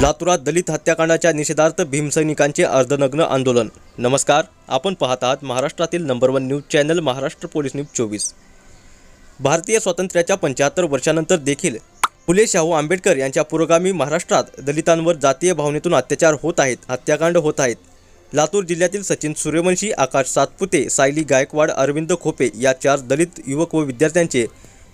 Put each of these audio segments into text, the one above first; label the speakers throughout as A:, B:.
A: लातूरात दलित हत्याकांडाच्या निषेधार्थ भीमसैनिकांचे अर्धनग्न आंदोलन. नमस्कार आपण पाहत आहात महाराष्ट्रातील number one news channel Maharashtra police news चोवीस. भारतीय स्वातंत्र्याच्या पंच्याहत्तर वर्षानंतर देखील फुले शाहू आंबेडकर यांच्या पुरोगामी महाराष्ट्रात दलितांवर जातीय भावनेतून अत्याचार होत आहेत हत्याकांड होत आहेत. लातूर जिल्ह्यातील सचिन सूर्यवंशी आकाश सातपुते सायली गायकवाड अरविंद खोपे या चार दलित युवक व विद्यार्थ्यांचे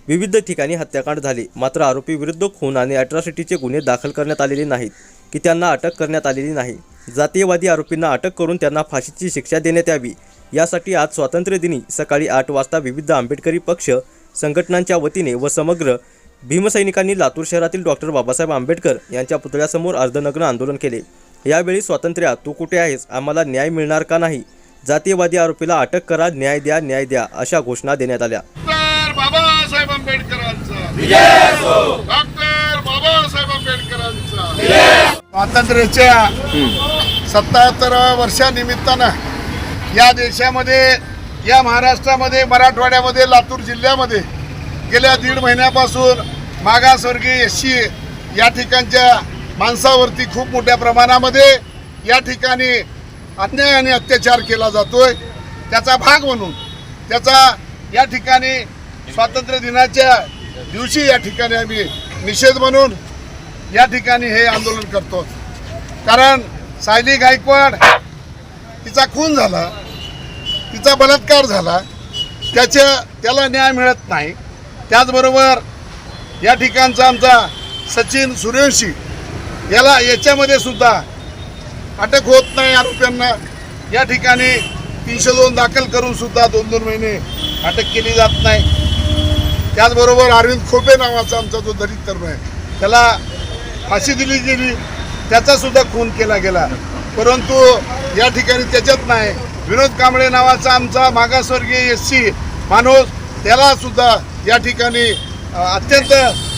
A: विविध ठिकाणी हत्याकांड झाले. मात्र आरोपी विरुद्ध खून आणि अट्रॉसिटीचे गुन्हे दाखल करण्यात आलेले नाहीत की त्यांना अटक करण्यात आलेली नाही. जातीयवादी आरोपींना अटक करून त्यांना फाशीची शिक्षा देण्यात यावी. यासाठी आज स्वातंत्र्यदिनी सकाळी आठ वाजता विविध आंबेडकरी पक्ष संघटनांच्या वतीने व समग्र भीमसैनिकांनी लातूर शहरातील डॉक्टर बाबासाहेब आंबेडकर यांच्या पुतळ्यासमोर अर्धनग्न आंदोलन केले. यावेळी स्वातंत्र्या तू कुठे आहेस? आम्हाला न्याय मिळणार का नाही? जातीयवादी आरोपीला अटक करा न्याय द्या न्याय द्या अशा घोषणा देण्यात आल्या.
B: बाबासाहेब आंबेडकरांचा. डॉक्टर बाबासाहेब आंबेडकरांचा. स्वातंत्र्याच्या सत्याहत्तराव्या वर्षानिमित्तानं या देशामध्ये या महाराष्ट्रामध्ये मराठवाड्यामध्ये लातूर जिल्ह्यामध्ये गेल्या दीड महिन्यापासून मागासवर्गीय एस सी या ठिकाणच्या माणसावरती खूप मोठ्या प्रमाणामध्ये या ठिकाणी अन्याय आणि अत्याचार केला जातोय. त्याचा भाग म्हणून त्याचा या ठिकाणी स्वातंत्र्य दिनाच्या दिवशी या ठिकाणी आम्ही निषेध म्हणून या ठिकाणी हे आंदोलन करतो. कारण सायली गायकवाड तिचा खून झाला तिचा बलात्कार झाला त्याच्या त्याला न्याय मिळत नाही. त्याचबरोबर या ठिकाणचा आमचा सचिन सूर्यवंशी याला याच्यामध्ये सुद्धा अटक होत नाही आरोप्यांना या ठिकाणी तीनशे दोन दाखल करून सुद्धा दोन दोन महिने अटक केली जात नाही. त्याचबरोबर अरविंद खोपे नावाचा आमचा जो दलित तरुण आहे त्याला फाशी दिली गेली त्याचासुद्धा खून केला गेला. परंतु या ठिकाणी त्याच्यात नाही. विनोद कांबळे नावाचा आमचा मागासवर्गीय एस सी माणूस त्यालासुद्धा या ठिकाणी अत्यंत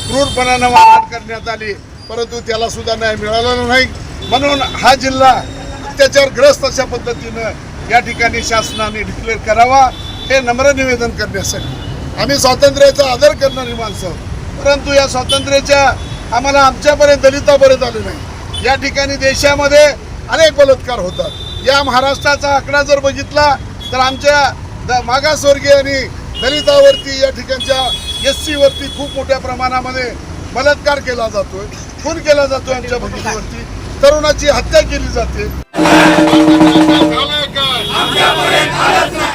B: क्रूरपणानं मारहाण करण्यात आली. परंतु त्यालासुद्धा न्याय मिळाला नाही. म्हणून हा जिल्हा अत्याचारग्रस्त अशा पद्धतीनं या ठिकाणी शासनाने डिक्लेअर करावा हे नम्र निवेदन करण्यासाठी. आम्ही स्वातंत्र्याचा आदर करणारी माणसं. परंतु या स्वातंत्र्याच्या आम्हाला आमच्यापर्यंत दलितापर्यंत आले नाही. या ठिकाणी देशामध्ये अनेक बलात्कार होतात. या महाराष्ट्राचा आकडा जर बघितला तर आमच्या द- मागासवर्गीय आणि दलितावरती या ठिकाणच्या एस सीवरती खूप मोठ्या प्रमाणामध्ये बलात्कार केला जातोय खून केला जातोय आमच्या भगिनीवरती. तरुणाची हत्या केली जाते.